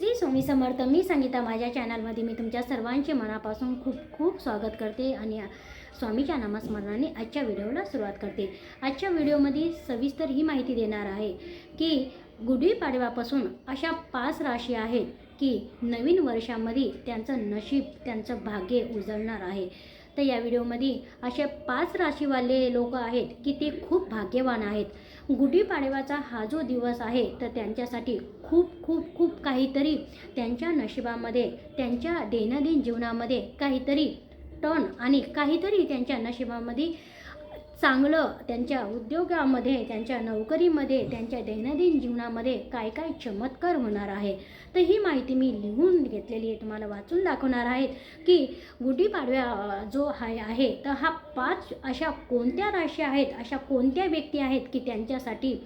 श्री स्वामी समर्थ. मी संगीता माझ्या चॅनलमध्ये मी तुमच्या सर्वांचे मनापासून खूप खूप स्वागत करते आणि स्वामीच्या नामस्मरणाने आजच्या व्हिडिओला सुरुवात करते. आजच्या व्हिडिओमध्ये सविस्तर ही माहिती देणार आहे की गुढीपाडव्यापासून अशा पाच राशी आहेत की नवीन वर्षामध्ये त्यांचं नशीब त्यांचं भाग्य उजळणार आहे. तर या व्हिडिओमध्ये असे पाच राशीवाले लोक आहेत की ते खूप भाग्यवान आहेत. गुढीपाडव्याचा हा जो दिवस आहे तर त्यांच्यासाठी खूप खूप खूप काहीतरी त्यांच्या नशिबामध्ये त्यांच्या दैनंदिन जीवनामध्ये काहीतरी टर्न आणि काहीतरी त्यांच्या नशिबामध्ये चांगलं त्यांच्या उद्योगामध्ये त्यांच्या नोकरीमध्ये त्यांच्या दैनंदिन जीवनामध्ये काय काय चमत्कार होणार आहे? तर ही माहिती मी लिहून घेतलेली आहे. तुम्हाला वाचून दाखवणार आहेत की गुढीपाडव्या जो हाय आहे तर हा पाच अशा कोणत्या राशी आहेत अशा कोणत्या व्यक्ती आहेत की त्यांच्यासाठी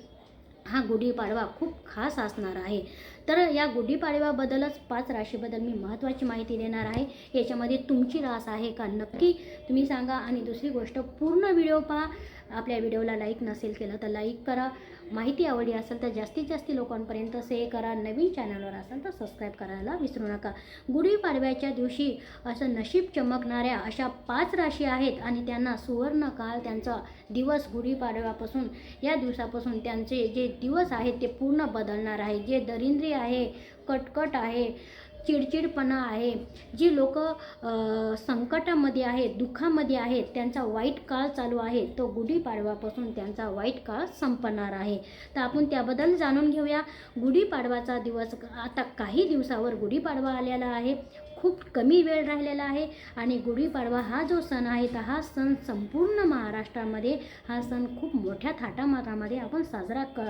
हा गुढीपाडवा खूप खास असणार आहे. तर या गुढीपाडव्याबद्दलच पाच राशीबद्दल मी महत्त्वाची माहिती देणार आहे. याच्यामध्ये तुमची रास आहे का नक्की तुम्ही सांगा आणि दुसरी गोष्ट पूर्ण व्हिडिओ पहा. आपल्या व्हिडिओला लाईक नसेल केलं तर लाईक करा. माहिती आवडली असेल तर जास्तीत जास्त लोकांपर्यंत शेअर करा. नवीन चॅनलवर असाल तर सबस्क्राईब करायला विसरू नका. गुढीपाडव्याच्या दिवशी असं नशीब चमकणाऱ्या अशा पाच राशी आहेत आणि त्यांना सुवर्ण काळ त्यांचा दिवस गुढीपाडव्यापासून या दिवसापासून त्यांचे जे दिवस आहेत ते पूर्ण बदलणार आहे. जे दरिंद्री आहे कटकट आहे चिडचिडपणा आहे. जी लोक संकटामध्ये आहेत दुःखामध्ये आहेत त्यांचा वाईट काळ चालू आहे तो गुढीपाडव्यापासून त्यांचा वाईट काळ संपणार आहे. तर आपण त्याबद्दल जाणून घेऊया. गुढीपाडवाचा दिवस आता काही दिवसावर गुढीपाडवा आलेला आहे. खूप कमी वेळ राहिलेला आहे. आणि गुढीपाडवा हा जो सण आहे तर हा सण संपूर्ण महाराष्ट्रामध्ये हा सण खूप मोठ्या थाटामाटामध्ये आपण साजरा क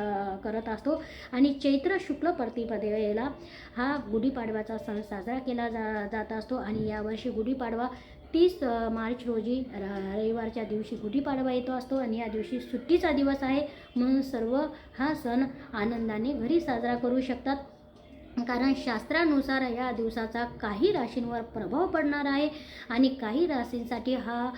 करत असतो. आणि चैत्र शुक्ल प्रतिपदेला हा गुढीपाडव्याचा सण साजरा केला जा जात असतो. आणि यावर्षी गुढीपाडवा तीस मार्च रोजी र रविवारच्या दिवशी गुढीपाडवा येतो असतो. आणि या दिवशी सुट्टीचा दिवस आहे. म्हणून सर्व हा सण आनंदाने घरी साजरा करू शकतात. कारण शास्त्रानुसार या दिवसाचा काही राशींवर प्रभाव पडणार आहे आणि काही राशींसाठी हा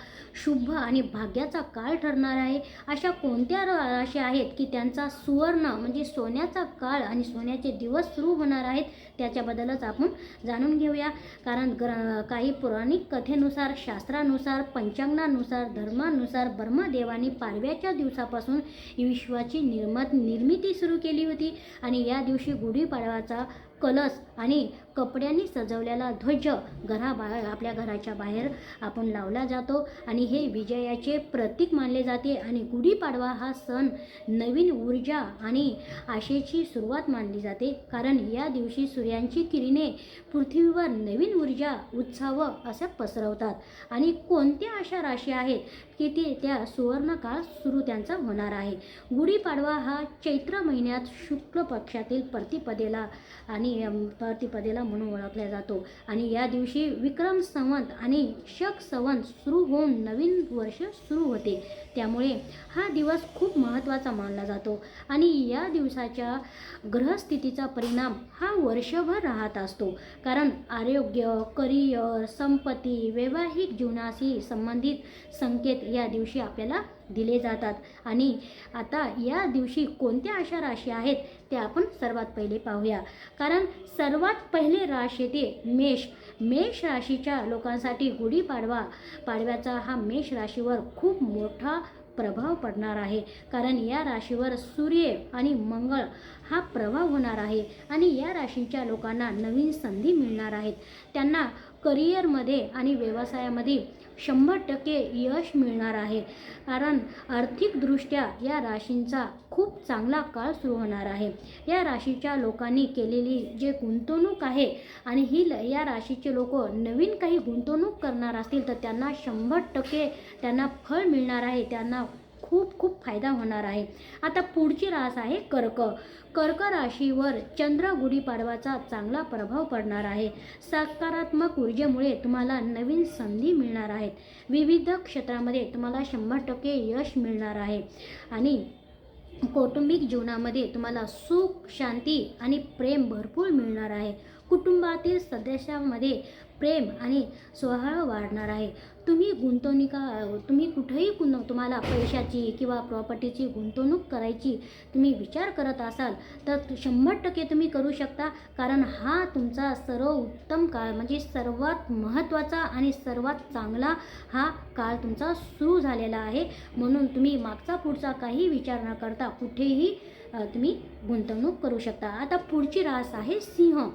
शुभ आणि भाग्याचा काळ ठरणार आहे. अशा कोणत्या राशी आहेत की त्यांचा सुवर्ण म्हणजे सोन्याचा काळ आणि सोन्याचे दिवस सुरू होणार आहेत त्याच्याबद्दलच आपण जाणून घेऊया. कारण ग्र काही पौराणिक कथेनुसार शास्त्रानुसार पंचांगानुसार धर्मानुसार ब्रह्मदेवानी पारव्याच्या दिवसापासून विश्वाची निर्मत निर्मिती सुरू केली होती. आणि या दिवशी गुढीपाडवाचा कलश आणि कपड्यांनी सजवलेला ध्वज घराबाहेर आपल्या घराच्या बाहेर आपण लावला जातो. आणि हे विजयाचे प्रतीक मानले जाते. आणि गुढीपाडवा हा सण नवीन ऊर्जा आणि आशेची सुरुवात मानली जाते. कारण या दिवशी सूर्यांची किरणे पृथ्वीवर नवीन ऊर्जा उत्साह असं पसरवतात. आणि कोणत्या अशा राशी आहेत की ते त्या सुवर्णकाळ सुरू त्यांचा होणार आहे? गुढीपाडवा हा चैत्र महिन्यात शुक्ल पक्षातील प्रतिपदेला आणि प्रतिपदेला म्हणून ओळखला जातो. आणि या दिवशी विक्रम संवत आणि शक संवत सुरू होऊन नवीन वर्ष सुरू होते. त्यामुळे हा दिवस खूप महत्त्वाचा मानला जातो. आणि या दिवसाच्या ग्रहस्थितीचा परिणाम हा वर्षभर राहत असतो. कारण आरोग्य करिअर संपत्ती वैवाहिक जीवनाशी संबंधित संकेत या दिवशी आपल्याला दिले जातात. आणि आता या दिवशी कोणत्या अशा राशी आहेत त्या आपण सर्वात पहिले पाहूया. कारण सर्वात पहिले राश येते मेष मेष राशीच्या लोकांसाठी गुढीपाडवा पाडव्याचा हा मेष राशीवर खूप मोठा प्रभाव पडणार आहे. कारण या राशीवर सूर्य आणि मंगळ हा प्रभाव होणार आहे आणि या राशीच्या लोकांना नवीन संधी मिळणार आहेत. त्यांना करिअरमध्ये आणि व्यवसायामध्ये शंभर टक्के यश मिळणार आहे. कारण आर्थिकदृष्ट्या या राशींचा खूप चांगला काळ सुरू होणार आहे. या राशीच्या लोकांनी केलेली जे गुंतवणूक आहे आणि ही ल- या राशीचे लोक नवीन काही गुंतवणूक करणार असतील तर त्यांना शंभर टक्के त्यांना फळ मिळणार आहे. त्यांना खूप खूप फायदा होणार आहे. आता पुढची रास आहे कर्क. कर्क राशीवर चंद्र गुढीपाडवाचा चांगला प्रभाव पडणार आहे. सकारात्मक ऊर्जेमुळे तुम्हाला नवीन संधी मिळणार आहेत. विविध क्षेत्रामध्ये तुम्हाला शंभर टक्के यश मिळणार आहे. आणि कौटुंबिक जीवनामध्ये तुम्हाला सुख शांती आणि प्रेम भरपूर मिळणार आहे. कुटुंबातील सदस्यांमध्ये प्रेम आणि स्वभाव वाढणार आहे. तुम्ही गुंतवणुका तुम्ही कुठेही गुंत तुम्हाला पैशाची किंवा प्रॉपर्टीची गुंतवणूक करायची तुम्ही विचार करत असाल तर शंभर टक्के तुम्ही करू शकता. कारण हा तुमचा सर्व उत्तम काळ म्हणजे सर्वात महत्त्वाचा आणि सर्वात चांगला हा काळ तुमचा सुरू झालेला आहे. म्हणून तुम्ही मागचा पुढचा काही विचार न करता कुठेही तुम्ही गुंतवणूक करू शकता. आता पुढची रास आहे सिंह.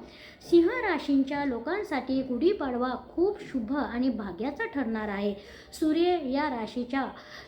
सिंह राशींच्या लोकांसाठी गुढीपाडवा खूप शुभ आणि भाग्याचा ठरणार आहे. सूर्य या राशीच्या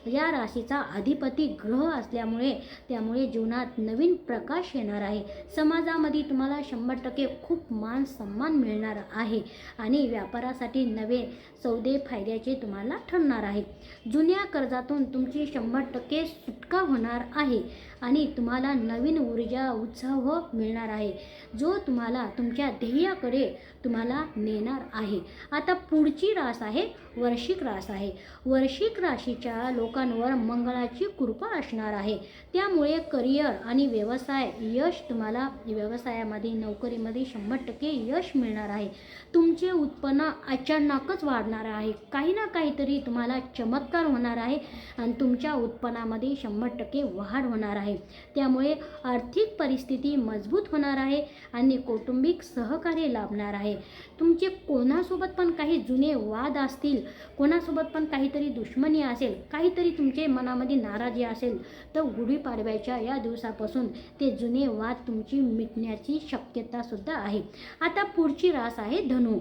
या राशीचा अधिपती ग्रह असल्यामुळे त्यामुळे जीवनात नवीन प्रकाश येणार आहे. समाजामध्ये तुम्हाला शंभर टक्के खूप मान सन्मान मिळणार आहे आणि व्यापारासाठी नवे सौदे फायद्याचे तुम्हाला ठरणार आहे. जुन्या कर्जातून तुमची शंभर टक्के सुटका होणार आहे आणि तुम्हाला नवीन ऊर्जा उत्साह मिळणार आहे जो तुम्हाला तुमच्या ध्येयाकडे तुम्हाला नेणार आहे. आता पुढची रास आहे वर्षिक रास आहे. वर्षिक राशीच्या लोकांवर मंगळाची कृपा असणार आहे. त्यामुळे करिअर आणि व्यवसाय यश तुम्हाला व्यवसायामध्ये नोकरीमध्ये शंभर टक्के यश मिळणार आहे. तुमचे उत्पन्न अचानकच वाढणार आहे. काही ना काहीतरी तुम्हाला चमत्कार होणार आहे आणि तुमच्या उत्पन्नामध्ये शंभर टक्के वाढ होणार आहे. त्यामुळे आर्थिक परिस्थिती मजबूत होणार आहे आणि कौटुंबिक सहकार्य लाभणार आहे. तुमचे कोणासोबत पण काही जुने वाद असतील कोणासोबत पण काहीतरी दुश्मनी असेल काहीतरी तुमचे मनामध्ये नाराजी असेल तर गुढीपाडव्याच्या या दिवसापासून ते जुने वाद तुमची मिटण्याची शक्यतासुद्धा आहे. आता पुढची रास आहे धनु.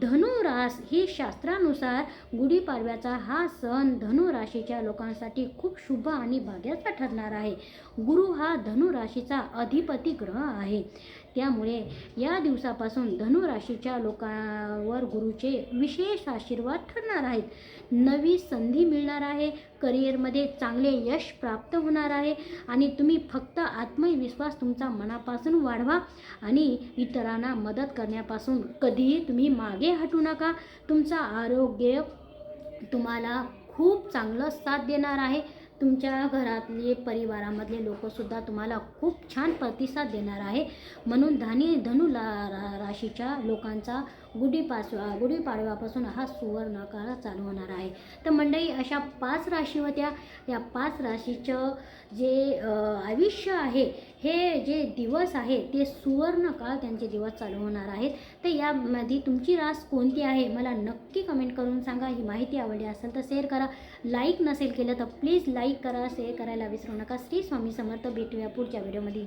धनु रास ही शास्त्रानुसार गुढीपाडव्याचा हा सण धनु राशीच्या लोकांसाठी खूप शुभ आणि भाग्याचा ठरणार आहे. गुरु हा धनुराशीचा अधिपती ग्रह आहे. त्यामुळे या दिवसापासून धनुराशीच्या लोकांवर गुरुचे विशेष आशीर्वाद ठरणार आहेत. नवी संधी मिळणार आहे. करिअरमध्ये चांगले यश प्राप्त होणार आहे. आणि तुम्ही फक्त आत्मविश्वास तुमचा मनापासून वाढवा आणि इतरांना मदत करण्यापासून कधीही तुम्ही मागे हटू नका. तुमचं आरोग्य तुम्हाला खूप चांगलं साथ देणार आहे. तुमच्या घरातले परिवारामधले लोकसुद्धा तुम्हाला खूप छान प्रतिसाद देणार आहे. म्हणून धनी धनु ला रा राशीच्या लोकांचा गुढीपास गुढीपाडव्यापासून हा सुवर्ण काळ चालू होणार आहे. तर मंडळी अशा पाच राशी होत्या या पाच राशीचं जे आयुष्य आहे हे जे दिवस आहे ते सुवर्णकाळ त्यांचे दिवस चालू होणार आहेत. तर यामध्ये तुमची रास कोणती आहे मला नक्की कमेंट करून सांगा. ही माहिती आवडली असेल तर शेअर करा. लाईक नसेल केलं तर प्लीज लाईक करा शेअर करायला विसरू नका. श्री स्वामी समर्थ भेटूया पुढच्या व्हिडिओमध्ये